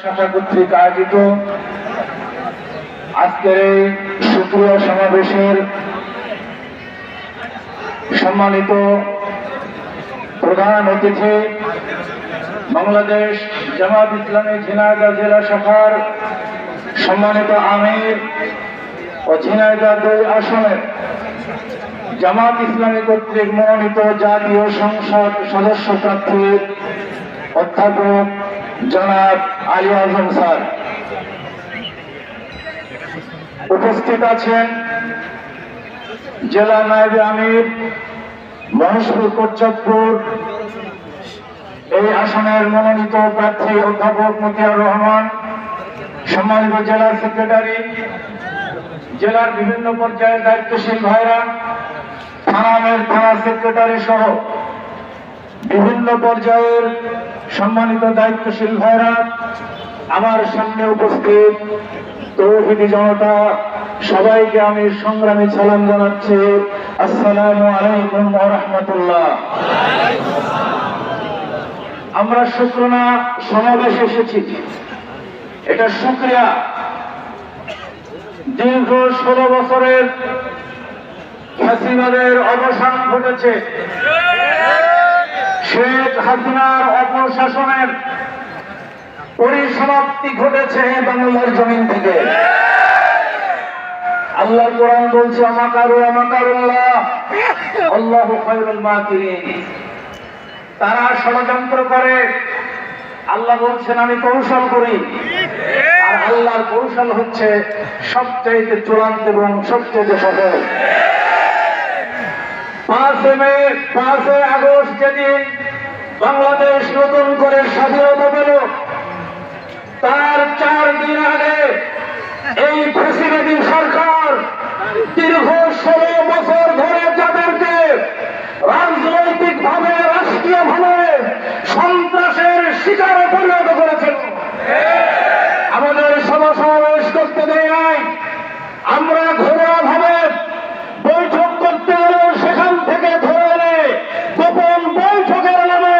শাখা কর্তৃক আয়োজিত আজকের এই সুপ্রিয় সমাবেশের সম্মানিত প্রধান অতিথি বাংলাদেশ জামাত ইসলামী ঝিনাইদহ জেলা শাখার সম্মানিত আমির ও ঝিনাইদহ দুই আসনের জামাত ইসলামী কর্তৃক মনোনীত জাতীয় সংসদ সদস্য প্রার্থী অধ্যাপক জনাব আলী আজম স্যার। উপস্থিত আছেন জেলা নায়েব আমির, মহেশপুর কোচ্চাদপুর এই আসনের মনোনীত প্রার্থী অধ্যাপক মতিয়ার রহমান, সম্মানিত জেলা সেক্রেটারি, জেলার বিভিন্ন পর্যায়ের দায়িত্বশীল ভাইরা থানামের থানা সেক্রেটারি সহ বিভিন্ন পর্যায়ের সম্মানিত দায়িত্বশীল ভাইরা আমার সামনে উপস্থিত তৌহিদি জনতা, সবাইকে আমি সংগ্রামী সালাম জানাচ্ছি। আসসালামু আলাইকুম রাহমাতুল্লাহ। আমরা শুক্রনা সমাবেশ এসেছি। এটা শুক্রিয়া। দীর্ঘ ষোলো বছরের ফ্যাসিবাদের অবসান ঘটেছে। শেখ হাসিনার অপশাসনের পরিসমাপ্তি ঘটেছে বাংলার জমিন থেকে। আল্লাহ কোরআন বলছে, আমাকারু, আমাকারুল্লাহ, আল্লাহ খায়রুল মাকিরিন। তারা ষড়যন্ত্র করে। আল্লাহ বলছেন, আমি কৌশল করি। আর আল্লাহর কৌশল হচ্ছে সবচাইতে চূড়ান্ত এবং সবচেয়ে সফল। পাঁচে মে পাঁচে আগস্ট যেদিন বাংলাদেশ নতুন করে স্বাধীনতা পেল, তার চার দিন আগে এই প্রেসিডেন্ট সরকার দীর্ঘ ষোলো বছর ধরে যাদেরকে রাজনৈতিক ভাবে রাষ্ট্রীয় ভাবে সন্ত্রাসের শিকারে পরিণত করেছিল আমাদের সভা সমাবেশ করতে দেয় নাই আমরা ঘরোয়া ভাবে বৈঠক করতে গেলেও সেখান থেকে ধরে এনে গোপন বৈঠকের নামে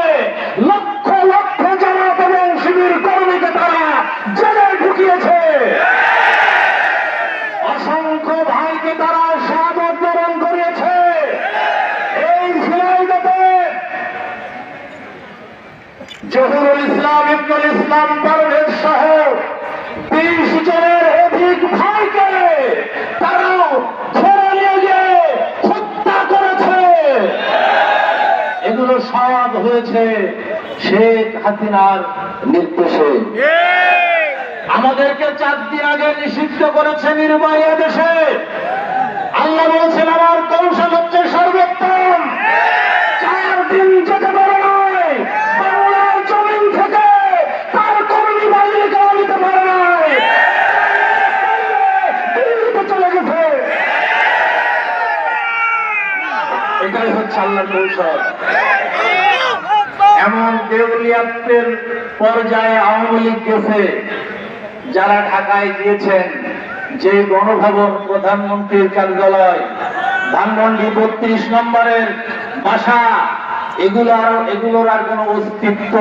লক্ষ লক্ষ জামাত এবং শিবির কর্মীকে তারা জেলে ঢুকিয়েছে অসংখ্য ভাইকে তারা স্বাগত বরণ করিয়েছে এই ঝিনাইদতে জহুরুল ইসলাম ইবনুল ইসলাম পারভেজ সহ বিশ জনের অধিক ভাইকে তারাও ধরে নিয়ে গিয়ে হত্যা করেছে। এগুলো সব হয়েছে শেখ হাসিনার নির্দেশে। আমাদেরকে চার দিন আগে নিষিদ্ধ করেছে নির্বাহী দেশে আল্লাহ বলছেন, আমার কৌশল হচ্ছে সর্বোত্তম আল্লাহর কৌশল এমন দেউলিয়াত্বের পর্যায়ে আওয়ামী লীগ গেছে, যারা ঢাকায় গিয়েছেন, যে গণভবন প্রধানমন্ত্রীর কার্যালয়, ধানমন্ডি বত্রিশ নম্বরের বাসা, এগুলো এগুলোর আর কোনো অস্তিত্ব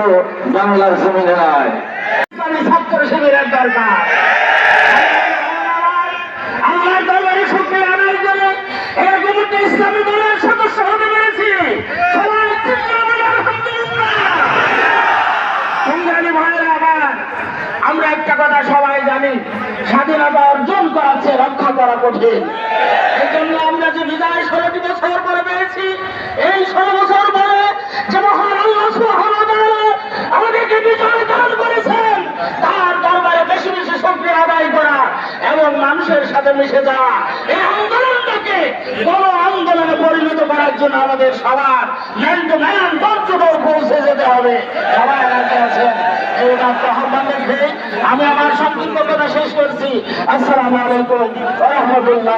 বাংলার জমিনে নয় ছাত্র শিবিরের দরকার। আমার দলের সঙ্গে আদায় করে এরকম ইসলামী দলের সদস্য হতে আমরা একটা কথা সবাই জানি, স্বাধীনতা অর্জন করার রক্ষা করা কঠিন। এই জন্য আমরা যে বিদায় ষোলোটি বছর পরে পেয়েছি, এই ষোলো বছর পরে যে মহান আমাদেরকে বিজয় দান করেছেন, তার দরবারে বেশি বেশি শক্তি আদায় করা এবং মানুষের সাথে মিশে যাওয়া, এই আন্দোলনটাকে গণ আন্দোলনে পরিণত করার জন্য আমাদের সবার ম্যান টু ম্যান দর পৌঁছে যেতে হবে। সবাই রাখতে আছেন? এই রাত আহ্বান রেখে আমি আমার সংক্ষিপ্ত কথা শেষ করছি। আসসালামু আলাইকুম রহমতুল্লাহ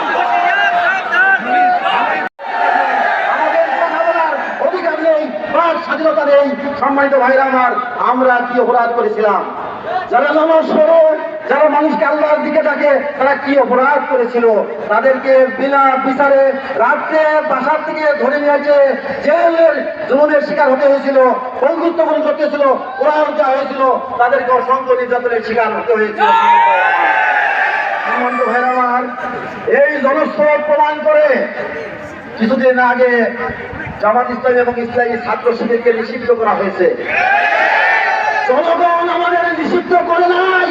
অলিউর রহমান আমরা কি অপরাধ করেছিলাম? যারা নামাজ পড়ে যারা মানুষকে আল্লাহর দিকে ডাকে, তারা কি অপরাধ করেছিল? তাদেরকে বিনা বিচারে রাত্রে বাসার থেকে ধরে নিয়ে এসে জেলের জুলুমের শিকার হতে হয়েছিল বন্ধুত্ব গ্রহণ করতে হয়েছিল, কোরআন দেওয়া হয়েছিল, তাদেরকে অসংখ্য নির্যাতনের শিকার হতে হয়েছিল। সম্মানিত ভাইরা এই জনস্রোত প্রমাণ করে কিছুদিন আগে জামাত ইসলামী এবং ইসলামী ছাত্র শিবিরকে নিষিদ্ধ করা হয়েছে। জনগণ আমাদের নিষিদ্ধ করে নাই।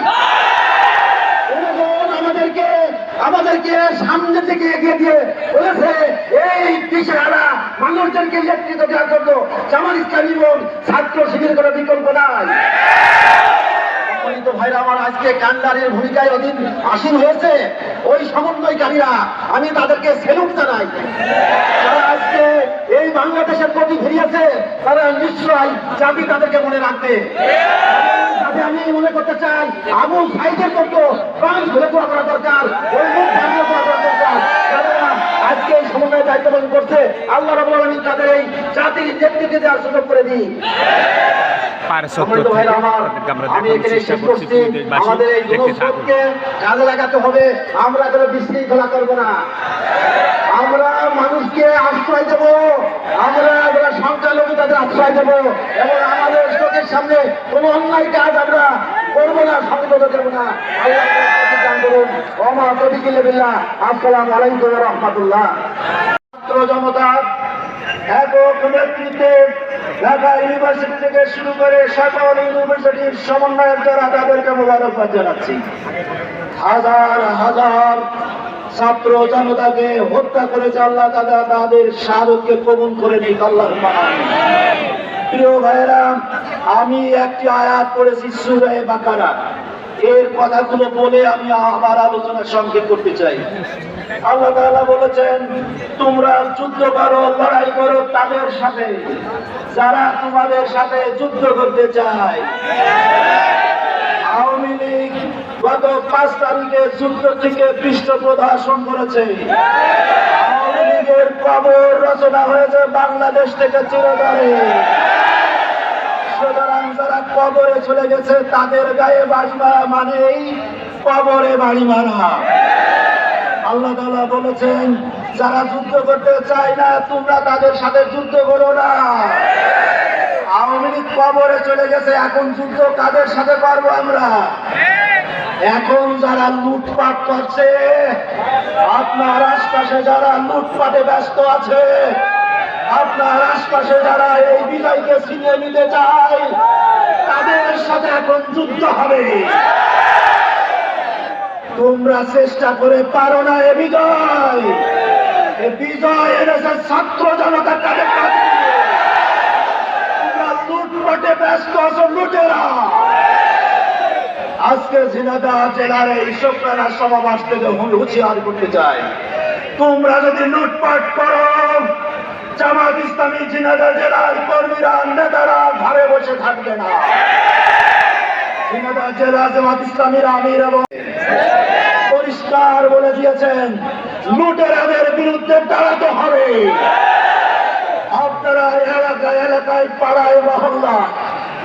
জনগণ আমাদেরকে আমাদেরকে সামনে থেকে এগিয়ে দিয়ে বলেছে, এই দিশেহারা মানুষদেরকে নেতৃত্ব দেওয়ার জন্য জামাত ইসলামী এবং ছাত্র শিবির কোনো বিকল্প নাই। সম্মানিত ভাইরা, আমার আজকে কান্ডারের ভূমিকায় অধীন আসীন হয়েছে। ওই সমন্বয়কারীরা, আমি তাদেরকে সেলুট জানাই। যারা আজকে এই বাংলাদেশের প্রতি ফিরিয়েছে তারা নিশ্চয় জাতি তাদেরকে মনে রাখবে। আমি মনে করতে চাই আবু ভাইদের মতো প্রাণ ঘুরে করা করা দরকার দরকার। আজকে এই সমন্বয় দায়িত্ব পালন করছে আল্লাহ আলমিন তাদের এই জাতির নেতৃত্বে দেওয়ার সুযোগ করে দিই আমার, কাজে লাগাতে হবে কোনো বিশৃঙ্খলা করব না। মানুষকে আশ্রয় দেব আমরা সংখ্যালঘু তাদের আশ্রয় দেব এবং আমাদের চোখের সামনে কোনো অন্যায় কাজ আমরা করব না সংগত দেবো না। ছাত্র জনতা ইউনিভার্সিটি থেকে শুরু করে ইউনিভার্সিটির সমন্বয়ের দ্বারা তাদেরকে জানাচ্ছি। হাজার হাজার ছাত্র জনতাকে হত্যা করেছে আল্লাহ তাদের শাহাদতকে কবুল করে নিক, আল্লাহ প্রিয় ভাইরা আমি একটি আয়াত পড়েছি সুরে বাকারা। এর কথাগুলো বলে আমি আমার আলোচনা সংক্ষেপ করতে চাই। আল্লাহ তাআলা বলেছেন, তোমরা যুদ্ধ করো, লড়াই করো তাদের সাথে। যারা তোমাদের সাথে যুদ্ধ করতে চায়, আওয়ামী লীগ গত পাঁচ তারিখে যুদ্ধ থেকে পৃষ্ঠপ্রদর্শন করেছে। আওয়ামী কবর রচনা হয়েছে বাংলাদেশ থেকে চিরতরে। সুতরাং যারা কবরে চলে গেছে, তাদের গায়ে মানেই কবরে বাড়ি মারা। আল্লাহ বলেছেন, যারা যুদ্ধ করতে চায় না, তোমরা তাদের সাথে যুদ্ধ করো না। আওয়ামী লীগ কবরে চলে গেছে, এখন যুদ্ধ কাদের সাথে পারব আমরা? এখন যারা লুটপাট করছে, আপনার আশপাশে যারা লুটপাটে ব্যস্ত আছে, আপনার আশপাশে যারা এই বিজয়কে ছিনিয়ে নিতে চায়, তাদের সাথে এখন যুদ্ধ হবে। তোমরা চেষ্টা করে পারো না এ বিজয়। এ বিজয় এনেছে ছাত্র জনতার তাদের তোমরা লুটপাটে ব্যস্ত আছো, লুটেরা। আজকে ঝিনাদা জেলার এই শুক্রানা সমাবেশ থেকে হুল হুঁশিয়ার করতে চাই। তোমরা যদি লুটপাট করো, জামাত ইসলামী ঝিনাদা জেলার কর্মীরা, নেতারা ঘরে বসে থাকবে না। ঝিনাদা জেলা জামাত ইসলামীর আমির এবং পরিষ্কার বলে দিয়েছেন লুটেরাদের বিরুদ্ধে দাঁড়াতে হবে। আপনারা এলাকায় এলাকায় পাড়ায় মহল্লা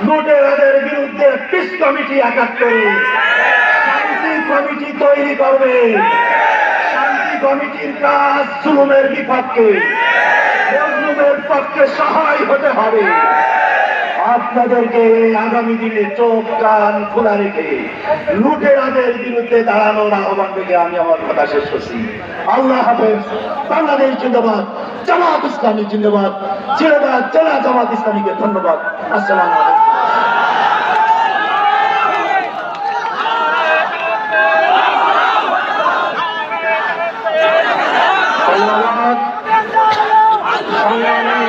লুটেরাদের বিরুদ্ধে পিস কমিটি একাত করুন শান্তি কমিটি তৈরি করবে। শান্তি কমিটির কাজ জুলুমের বিপক্ষে। মজলুমের পক্ষে সহায় হতে হবে। আপনাদেরকে আগামী দিনে চোখ, কান খোলা রেখে লুটেরাদের বিরুদ্ধে দাঁড়ানোর আহ্বান থেকে আমি আমার কথা শেষ করছি। আল্লাহ হাফেজ, বাংলাদেশ জিন্দাবাদ, জামাত ইসলামী জিন্দাবাদ। জিন্দাবাদ জেলা জামাত ইসলামীকে ধন্যবাদ। আসসালাম আলাইকুম ধন্যবাদ সংগ্রামী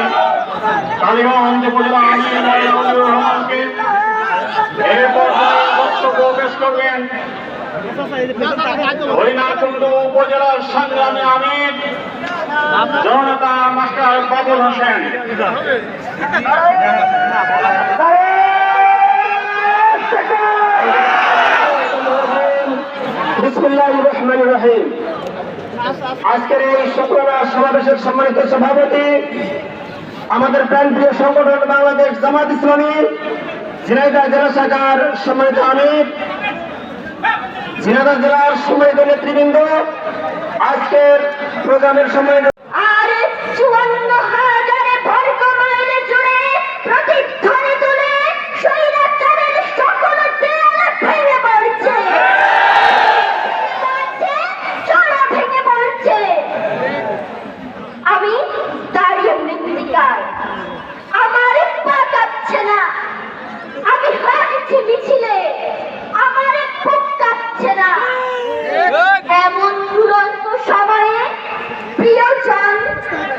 কালীগঞ্জ উপজেলা আমির মনিরুল রহমানকে এর পর্যায়ে বক্তব্য পেশ করবেন উপজেলার সংগ্রামী আমির, জনতা মাস্টার বাবুল হোসেন। আজকের এই শুক্রবার সমাবেশের সম্মানিত সভাপতি, আমাদের প্রাণপ্রিয় সংগঠন বাংলাদেশ জামাত ইসলামী জেলা শাখার সম্মানিত আমির ঝিনাইদহ সময় নেতৃবৃন্দ আজকের প্রোগ্রামের সময় আর চুয়ান্ন হাজারে বর্গ মাইল জুড়ে প্রতিধ্বনি তুলে স্বৈরাচারের সকল দেয়াল ভেঙে পড়ছে চড়া ভেঙে পড়ছে আমি দাঁড়িয়ে মৃত্তিকায় আমার পা কাঁপছে না আমি হাঁটছি মিছিলে আমার বুক কাঁপছে না এমন দুরন্ত সময়ে প্রিয়জন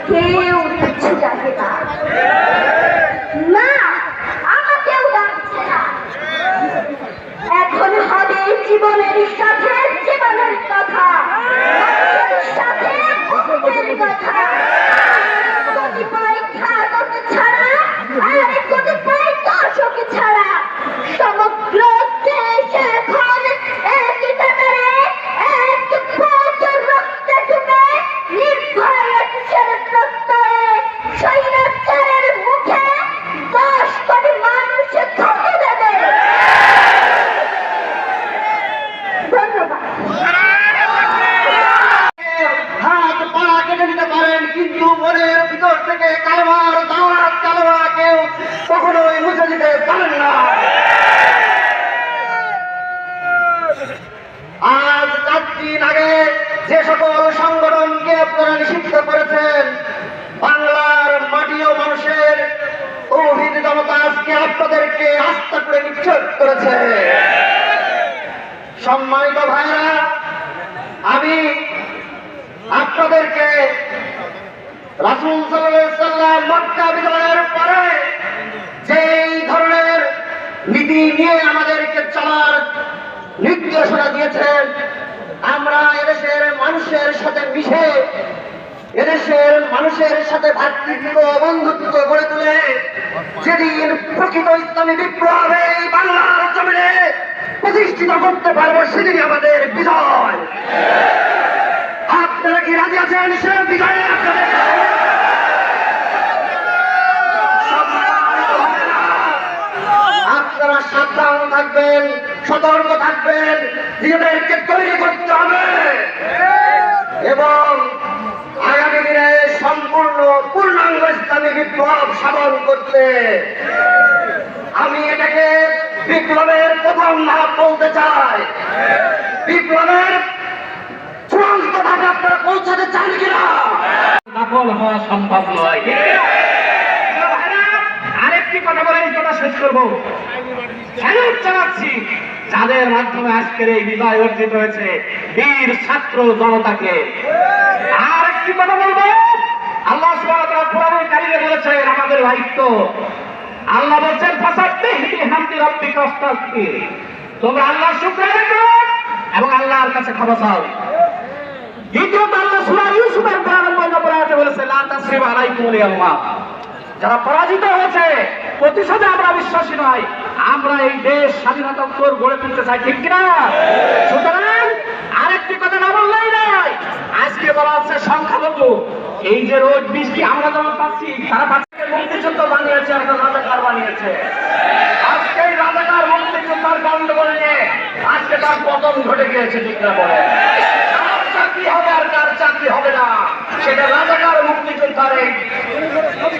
কেউ কিছু ডাকে না না আমাকেও ডাকছে না এখন হবে জীবনের সাথে জীবনের কথা। সাথে কথা। নিক্ষেপ করেছে। সম্মানিত ভাইরা আমি আপনাদেরকে রাসুল সাল্লাম মক্কা বিজয়ের পরে যেই ধরনের নীতি নিয়ে আমাদেরকে চলার নির্দেশনা দিয়েছেন, আমরা এদেশের মানুষের সাথে মিশে, এদেশের মানুষের সাথে ভাতৃত্ব বন্ধুত্ব গড়ে তুলে যেদিন প্রকৃত ইসলামী বিপ্লব এই বাংলার জমিনে প্রতিষ্ঠিত করতে পারব সেদিনই আমাদের বিজয়। আপনারা কি রাজি আছেন? সে বিজয়ে আপনাদের আপনারা সাবধান থাকবেন, সতর্ক থাকবেন, নিজেদেরকে তৈরি করতে হবে। বিপ্লব সাধন করতে। আমি এটাকে বিপ্লবের প্রথম ধাপ বলতে চাই। বিপ্লবের চূড়ান্ত ধাপে আপনারা পৌঁছাতে চান কিনা? সফল হওয়া সম্ভব নয়। আরেকটি কথা বলে এই কথা শেষ করব। যাদের মাধ্যমে আজকের এই বিজয় অর্জিত হয়েছে, বীর ছাত্র জনতাকে। আর একটি কথা বলব আল্লাহ বলেছেন আমাদের দায়িত্ব। আল্লাহ বলছেন তোমরা আল্লাহ শুক্রিয়া করো এবং আল্লাহর কাছে ক্ষমা চাও। আল্লাহ বলেছে যারা পরাজিত হয়েছে, প্রতিশোধে আমরা বিশ্বাসী নয় আমরা এই দেশ স্বাধীনতা উত্তর গড়ে তুলতে চাই, ঠিক কিনা? সুতরাং আরেকটি কথা না বললেই নয়, আজকে বলা হচ্ছে সংখ্যালঘু। এই যে রোজ বৃষ্টি আমরা যেমন পাচ্ছি তারা পাচ্ছে মুক্তিযুদ্ধ বানিয়েছে একটা রাজাকার বানিয়েছে। আজকে রাজাকার মুক্তিযোদ্ধার গন্ডগোল নিয়ে, আজকে তার পতন ঘটে গিয়েছে, ঠিক না চাকরি হবে আর কার চাকরি হবে না? সেটা রাজাকার মুক্তিযোদ্ধার এই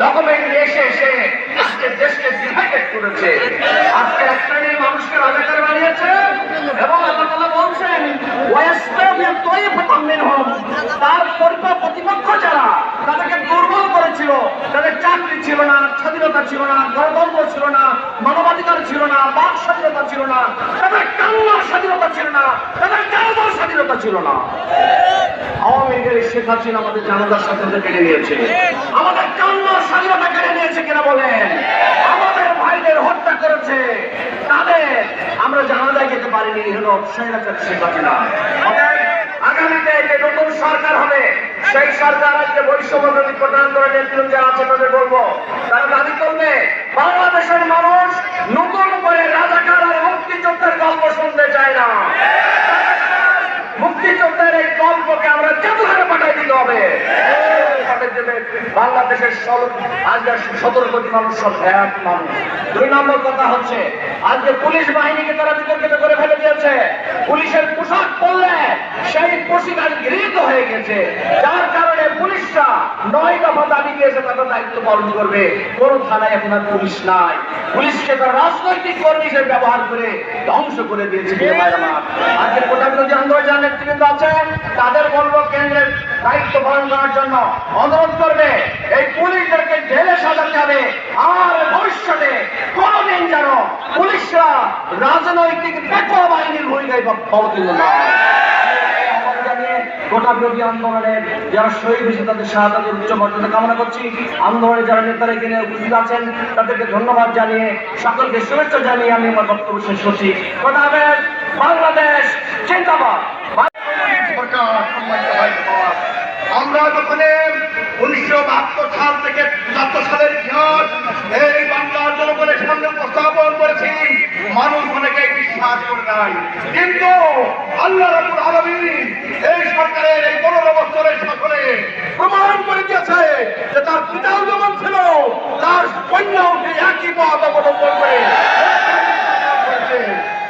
ডকুমেন্ট নিয়ে এসে এসে আজকে দেশকে ডিভাইডেড করেছে। আজকে এক শ্রেণির মানুষকে রাজাকার বানিয়েছে এবং আল্লাহ বলছেন ওয়াস্তাবির তাইফাতুম মিনহুম। তার পরিপা প্রতিপক্ষ যারা, তাদেরকে দুর্বল করেছিল। তাদের চাকরি ছিল না, স্বাধীনতা ছিল না, গণতন্ত্র ছিল না, মানবাধিকার ছিল না, বাক স্বাধীনতা ছিল না। তাদের কান্নার স্বাধীনতা ছিল না। তাদের স্বাধীনতা ছিল না। আওয়ামী লীগের শেখ হাসিনা আমাদের জানাজার স্বাধীনতা কেড়ে নিয়েছে। আমাদের কান্নার স্বাধীনতা কেড়ে নিয়েছে কিনা বলেন? আমাদের ভাইদের হত্যা করেছে। তাদের আমরা জানাজায় যেতে পারিনি হলো স্বৈরাচার শেখ হাসিনা। আগামীতে যে নতুন সরকার হবে, সেই সরকার আজকে বৈষম্য বিরোধী প্রধান করে নেতৃত্ব যারা আছে, তাদের বলব, তারা দাবি করবে, বাংলাদেশের মানুষ নতুন করে রাজাকার আর মুক্তিযুদ্ধের গল্প শুনতে চায় না। মুক্তিযুদ্ধের এই গল্পকে আমরা জাদুঘরে পাঠাই দিতে হবে। বাংলাদেশের সতেরো কোটি মানুষ সব এক মানুষ। দুই নম্বর কথা হচ্ছে, আজকে পুলিশ বাহিনীকে তারা বিতর্কিত করে ফেলে দিয়েছে। পুলিশের পোশাক পরলে সেই পোশাক গৃহীত হয়ে গেছে। যার কারণে পুলিশরা নয় দফা দাবি দিয়েছে তাদের দায়িত্ব পালন করবে। কোন থানায় এখন আর পুলিশ নাই। পুলিশকে তারা রাজনৈতিক কর্মী হিসেবে ব্যবহার করে ধ্বংস করে দিয়েছে আজকে কোটা বিরোধী আন্দোলন নেতৃবৃন্দ আছে তাদের বলব কেন্দ্রের দায়িত্ব পালন করার জন্য অনুরোধ করবে, এই পুলিশদেরকে জেলে সাজাতে হবে, আর ভবিষ্যতে কোনদিন যেন পুলিশরা রাজনৈতিক পেটোয়া বাহিনীর ভূমিকায় অবতীর্ণ না গোটা বিরোধী আন্দোলনের যারা শহীদ হয়েছে, তাদের শাহাদাতের উচ্চ মর্যাদা কামনা করছি। আন্দোলনের যারা নেতারা এখানে উপস্থিত আছেন, তাদেরকে ধন্যবাদ জানিয়ে, সকলকে শুভেচ্ছা জানিয়ে আমি আমার বক্তব্য শেষ করছি। হবে বাংলাদেশ বাবা। আমরা যখন উনিশশো বাহাত্তর সাল থেকে পঁচাত্তর সালের ইতিহাস, এই বাংলার জনগণের সামনে উপস্থাপন করেছি, মানুষ অনেকে বিশ্বাস করে নাই। কিন্তু আল্লাহ রাবুল আলমিন এই সরকারের এই পনেরো বছরের শাসনে প্রমাণ করে দিয়েছে যে তার পিতাও যেমন ছিল, তার কন্যাও সেই একই পথ অবলম্বন করে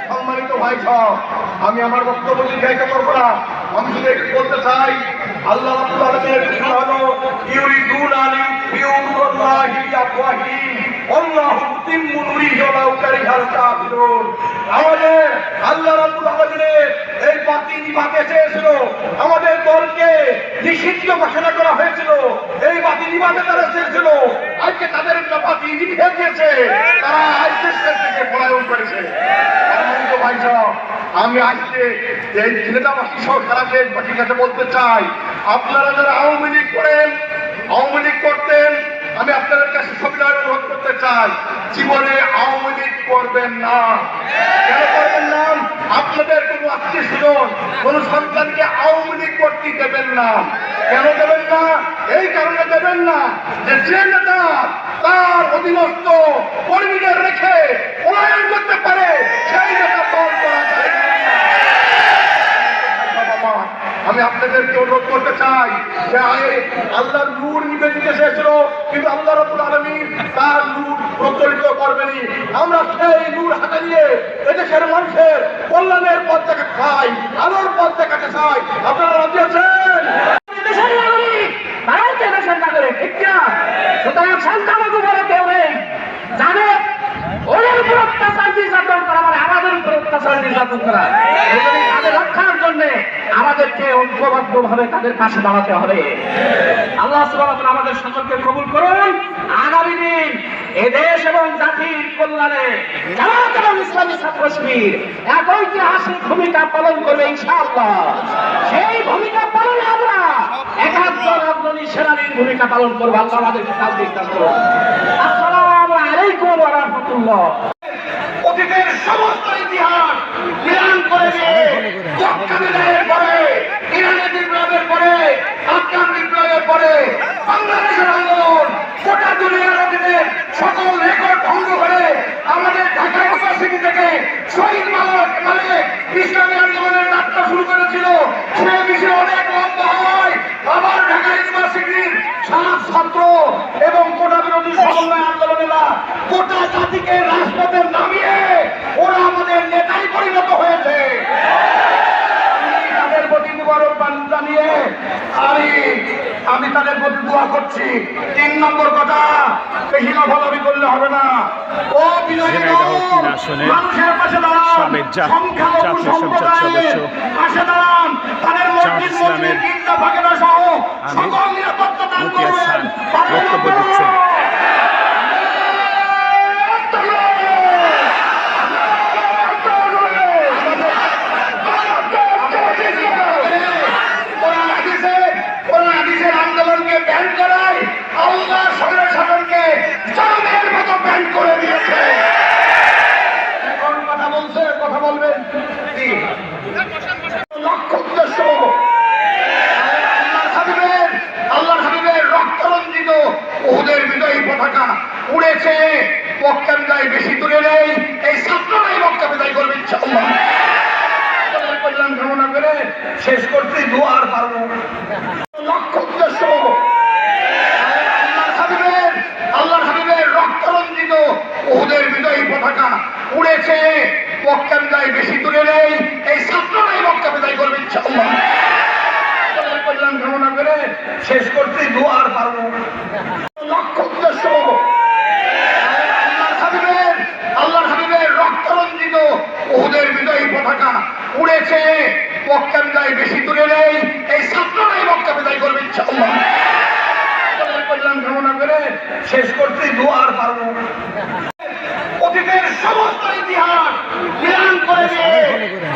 সম্মানিত ভাই আমি আমার বক্তব্য দীর্ঘায়িত করব না। আমি শুধু একটু বলতে চাই, আল্লাহ রাব্বুল আলামিনের ঘোষণা ইউরিদুনা লিইউরিদুল্লাহি আফওয়াহিম আমাদের আল্লাহ রাব্বুল আলামিনের এই বাতি নিভাতে চেয়েছিল আমাদের দলকে নিষিদ্ধ ঘোষণা করা হয়েছিল। এই বাতি নিভাতে তারা চেয়েছিল আজকে তাদের বাতি নিভে দিয়েছে। তারা আজকে থেকে পলায়ন করেছে। সব, আমি আজকে এই জেলাবাসী সহ সারা কাছে বলতে চাই আপনারা যারা আওয়ামী লীগ করেন আওয়ামী লীগ করতেন আমি আপনাদের কাছে সবিনয় করতে চাই, জীবনে আওয়ামী লীগ করবেন না। কেন করবেন না? আপনাদের কোনো আত্মীয় স্বজন, কোন সন্তানকে আওয়ামী লীগ করতে দেবেন না। কেন দেবেন না? এই কারণে দেবেন না যে যে নেতা তার অধীনস্থ কর্মীদের রেখে পলায়ন করতে পারে, সেই নেতা দল করা যায় না। বাবা, আমি আপনাদেরকে অনুরোধ করতে চাই যে আগে আল্লাহর নূর নিবে দিতে চেয়েছিল, কিন্তু আল্লাহ রবুল আলমী তার নূর প্রচলিত করবেনি। আমরা সেই নূর হাতে নিয়ে এদেশের মানুষের কল্যাণের পথ দেখা চাই, আলোর পথ দেখাতে চাই। আপনারা রাজি আছেন? জানে, ওদের উপর অত্যাচার নির্যাতন করা মানে আমাদের উপর অত্যাচার নির্যাতন করা এই জন্য তাদের রক্ষার জন্য আমাদেরকে ঐক্যবদ্ধ ভাবে তাদের পাশে দাঁড়াতে হবে। আল্লাহ আমাদের সকলকে কবুল করুন। আগামী দিন এদেশ এবং জাতির কল্যাণে ইসলামী ছাত্র শিবির এক ঐতিহাসিক ভূমিকা পালন করবে ইনশাআল্লাহ। সেই ভূমিকা পালনে আমরা একাত্তর অগ্রণী সেনানীর ভূমিকা পালন করব। আল্লাহ আমাদেরকে কাজ দিতে আসসালামু আলাইকুম ওয়া রাহমাতুল্লাহ। অতীতের সমস্ত ইতিহাস মিলান করে দিয়ে আফগান বিপ্লবের পরে সকল রেকর্ড করে আমাদের ঢাকা ইউনিভার্সিটি থেকে শহীদ মালক মালিক ইসলামী শুরু করেছিল। সে বিষয়ে অনেক লম্বা হয়, আবার ঢাকা ইউনিভার্সিটির সাত ছাত্র এবং কোটা বিরোধী সমন্বয় আন্দোলনেরা গোটা জাতিকে রাজপথে নামিয়ে ওরা আমাদের নেতাই পরিণত হয়েছে। আমি আমি তাদের প্রতি দোয়া করছি। তিন নম্বর কথা বেশি লাভালাভি করলে হবে না। ও মানুষের পাশে দাঁড়ান। সংখ্যালঘু সম্প্রদায়ের সদস্য। পাশে দাঁড়ান। তাদের মসজিদ মন্দির গির্জা ভাগেরা সহ সকল নিরাপত্তা দান করবেন। বক্তব্য দিচ্ছেন। কোরআন হাদিসে- কোরআন হাদিসের আন্দোলনকে ব্যান করায় আল্লাহ সরের শাসনকে জনমের মতো ব্যান করে দিয়েছে এখন কথা বলছে কথা বলবেন জি। লক্ষ্য উদ্দেশ্য আল্লাহর হাবিবের আল্লাহর হাবিবের রক্ত রঞ্জিত ওদের বিজয়ী পতাকা উড়েছে মক্কা বিদায় বেশি দূরে নেই এই ছাত্ররাই মক্কা বিদায় করবে ইনশাআল্লাহ সকলের কল্যাণ কামনা করে শেষ করতে দোয়ার পারব লক্ষ্য উদ্দেশ্য পতাকা উড়েছে বক্তা বিদায় বেশি দূরে নেই এই ছাত্ররাই বক্তা বিদায় করবে ইনশাআল্লাহ আপনাদের কল্যাণ কামনা করে শেষ করতে দুয়ার পারব লক্ষ্য উদ্দেশ্য আল্লাহর হাবিবের আল্লাহর হাবিবের রক্তরঞ্জিত ওদের বিজয়ী পতাকা উড়েছে বক্তা বিদায় বেশি দূরে নেই। এই ছাত্ররাই বক্তা বিদায় করবে ইনশাআল্লাহ। কল্যাণ কামনা করে শেষ করতে দুয়ার পারব। অতীতের সমস্ত ইতিহাস মিলান করে দিয়ে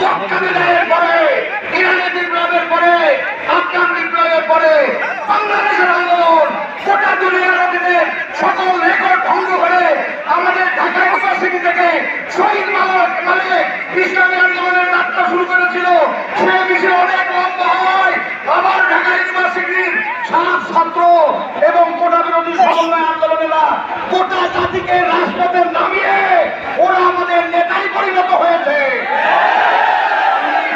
মক্কা বিজয়ের পরে, ইরানের বিপ্লবের পরে, আফগান বিপ্লবের পরে, বাংলাদেশের আন্দোলন গোটা দুনিয়ার অতীতের সকল রেকর্ড ভঙ্গ করে আমাদের ঢাকা ইউনিভার্সিটি থেকে শহীদ মালক মালিক ইসলামী আন্দোলনের যাত্রা শুরু করেছিল। সে বিষয়ে অনেক লম্বা হয়। আবার ঢাকা ইউনিভার্সিটির সাত ছাত্র এবং কোটা বিরোধী সমন্বয় আন্দোলনেরা গোটা জাতিকে রাজপথে নামিয়ে ওরা আমাদের নেতাই পরিণত হয়েছে।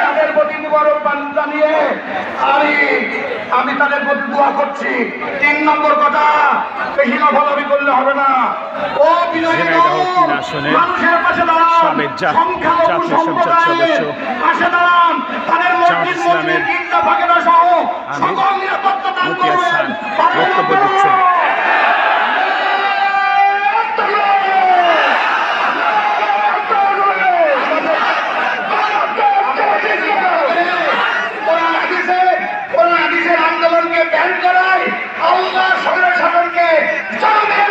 তাদের প্রতি মুবারক জানিয়ে আমি আমি তাদের প্রতি দোয়া করছি। তিন নম্বর কথা লাভালাভি করলে হবে না। ও বিজয়ী মানুষের পাশে দাঁড়ান। সংখ্যালঘু সম্প্রদায়ের সদস্য। পাশে দাঁড়ান। তাদের মসজিদ ইসলামের গির্জা ভাগেরা সহ সকল নিরাপত্তা দান করবেন। বক্তব্য দিচ্ছেন। কোরআন হাদিসের- কোরআন হাদিসের আন্দোলনকে ব্যান করায় আল্লাহ সঙ্গে শাসনকে জনমের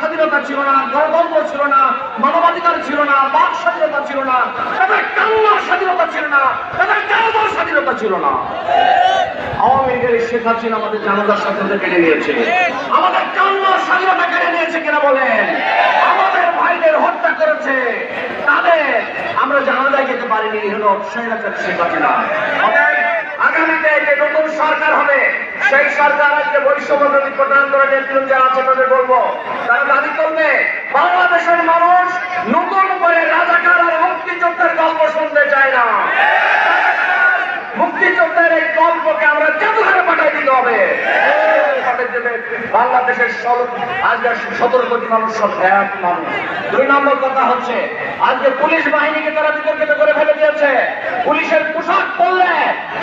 স্বাধীনতা ছিল না, গণতন্ত্র ছিল স্বাধীনতা ছিল না, তাদের কান্নার স্বাধীনতা ছিল না, তাদের ছিল আমাদের জানাজার স্বাধীনতা কেড়ে নিয়েছে। আমাদের কান্নার স্বাধীনতা কেড়ে নিয়েছে কিনা বলেন? হত্যা করেছে তাদের আমরা জানাজায় যেতে পারিনি আগামীতে যে নতুন সরকার হবে, সেই সরকার আজকে বৈষম্য প্রধান করে নেতৃত্ব যারা আছে, তাদের বলব, তারা দাবি করবে, বাংলাদেশের মানুষ নতুন করে রাজাকার আর মুক্তিযুদ্ধের গল্প শুনতে চায় না গল্পকে আমরা জাদুঘরে পাঠাই দিতে হবে। বাংলাদেশের আজকে সতেরো কোটি মানুষ সব এক মানুষ। দুই নম্বর কথা হচ্ছে, আজকে পুলিশ বাহিনীকে তারা বিতর্কিত করে ফেলে দিয়েছে। পুলিশের পোশাক পরলে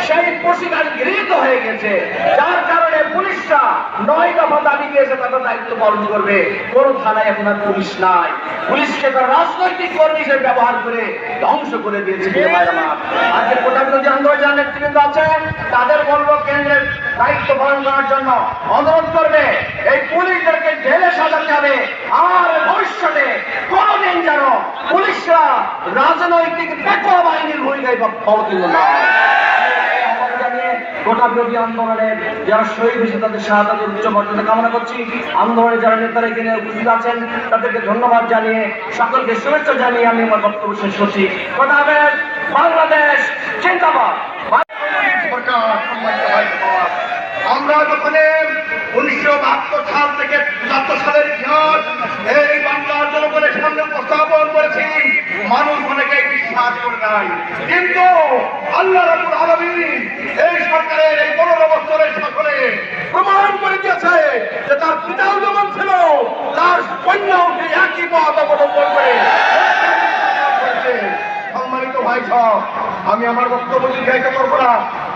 সেই পোশাক গৃহীত হয়ে গেছে। যার কারণে পুলিশরা নয় দফা দাবি দিয়েছে, তাদের দায়িত্ব পালন করবে কোন থানায় এখন আর পুলিশ নাই পুলিশকে তারা রাজনৈতিক কর্মী হিসেবে ব্যবহার করে ধ্বংস করে দিয়েছে। আজকে কোটা বিরোধী আন্দোলন যারা নেতৃবৃন্দ আছেন, তাদের বলব কেন্দ্রের দায়িত্ব পালন করার জন্য অনুরোধ করবে, এই পুলিশদেরকে জেলে সাজাতে হবে, আর ভবিষ্যতে কোনদিন যেন পুলিশরা রাজনৈতিক পেটোয়া বাহিনীর ভূমিকায় অবতীর্ণ না। আহ্বান জানিয়ে গোটা বিরোধী আন্দোলনের যারা শহীদ হয়েছে, তাদের শাহাদাতের উচ্চ মর্যাদা কামনা করছি। আন্দোলনের যারা নেতারা এখানে উপস্থিত আছেন, তাদেরকে ধন্যবাদ জানিয়ে, সকলকে শুভেচ্ছা জানিয়ে আমি আমার বক্তব্য শেষ করছি। হবে বাংলাদেশ চিন্তাবাদ আমরা যখন উনিশশো বাহাত্তর সাল থেকে পঁচাত্তর সালের ইতিহাস, এই বাংলার জনগণের সামনে উপস্থাপন করেছি, মানুষ অনেকে বিশ্বাস করে নাই। কিন্তু আল্লাহ রাবুল আলমিন এই সরকারের এই পনেরো বছরের শাসনে প্রমাণ করে দিয়েছে যে তার পিতাও যেমন ছিল, তার কন্যাও একই পথ অবলম্বন করে। সম্মানিত ভাই সব আমি আমার বক্তব্য দীর্ঘায়িত করব না।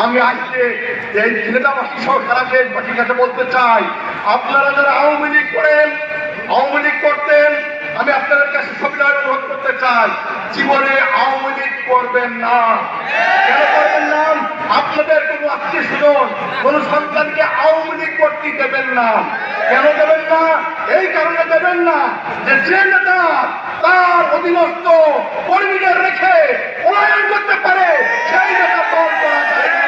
আমি আজকে এই জেলেদাবাসী সহ সারা দেশবাসীর কাছে বলতে চাই, আপনারা যারা আওয়ামী লীগ করেন, আওয়ামী লীগ করতেন, আমি আপনাদের কাছে সবিনয় অনুরোধ করতে চাই, জীবনে আওয়ামী লীগ করবেন না। না? আপনাদের কোনো আত্মীয় স্বজন, কোন সন্তানকে আওয়ামী লীগ করতে দেবেন না। কেন দেবেন না? এই কারণে দেবেন না যে যে নেতা তার অধীনস্থ কর্মীদের রেখে পলায়ন করতে পারে, সেই নেতা দল করা যায়।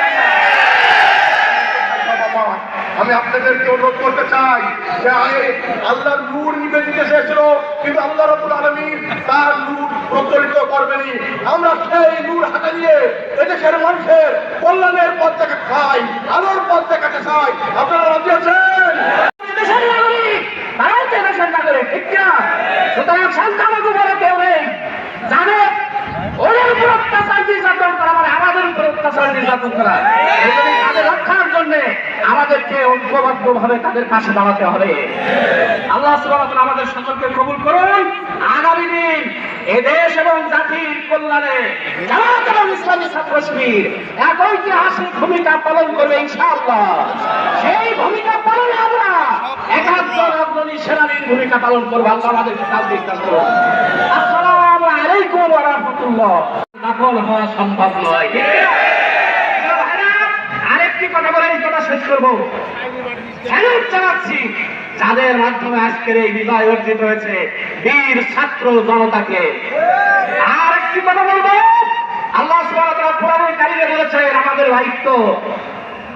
আমি আপনাদেরকে অনুরোধ করতে চাই যে আগে আল্লাহর নূর নিবে দিতে চেয়েছিল, কিন্তু আল্লাহ রবুল আলমী তার নূর প্রচলিত করবেনি আমরা সেই নূর হাতে নিয়ে এদেশের মানুষের কল্যাণের পথ থেকে খাই আলোর পথ দেখাতে চাই। আপনারা রাজি আছেন? মানে আমাদের উপর অত্যাচার নির্যাতন করা। এই জন্য তাদের আমাদেরকে ঐক্যবদ্ধ ভাবে তাদের পাশে দাঁড়াতে হবে। আল্লাহ আমাদের সকলকে কবুল করুন। আগামী দিন এ দেশ এবং জাতির কল্যাণে ইসলামী ছাত্র শিবির এক ঐতিহাসিক ভূমিকা পালন করবে ইনশাআল্লাহ। সেই ভূমিকা পালনে আমরা একাত্তর অগ্রণী সেনানীর ভূমিকা পালন করব। আল্লাহ আমাদেরকে কাজ দিতে করুন। আসসালামু আলাইকুম ওয়া রাহমাতুল্লাহ। দাখল হওয়া সম্ভব নয় ঠিক আছে? প্রিয় ভাইরা, আরেকটি কথা বলে, এই কথা শেষ যাদের মাধ্যমে আজকের এই বিজয় অর্জিত হয়েছে, বীর ছাত্র জনতাকে। আর একটি কথা বলব, আল্লাহ কারীমে বলেছেন, আমাদের দায়িত্ব।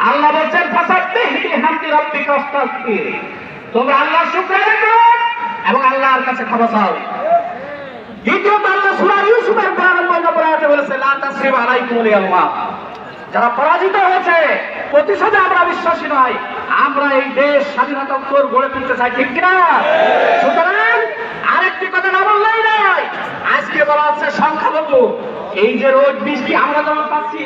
আল্লাহ বলছেন তোমরা আল্লাহর শুকরিয়া করো এবং আল্লাহর কাছে ক্ষমা চাও। দ্বিতীয়ত, আল্লাহ সূরা ইউসুফের 92 নম্বর আয়াতে বলেছে, লা তাসরিবা আলাইকুম আল্লাহ যারা পরাজিত হয়েছে, প্রতিশোধে আমরা বিশ্বাসী নয়। আমরা এই দেশ স্বাধীনতা উত্তর গড়ে তুলতে চাই, ঠিক কিনা? সুতরাং আরেকটি কথা না বললেই নয়, আজকে বলা হচ্ছে সংখ্যালঘু। এই যে রোজ বৃষ্টি আমরা যেমন পাচ্ছি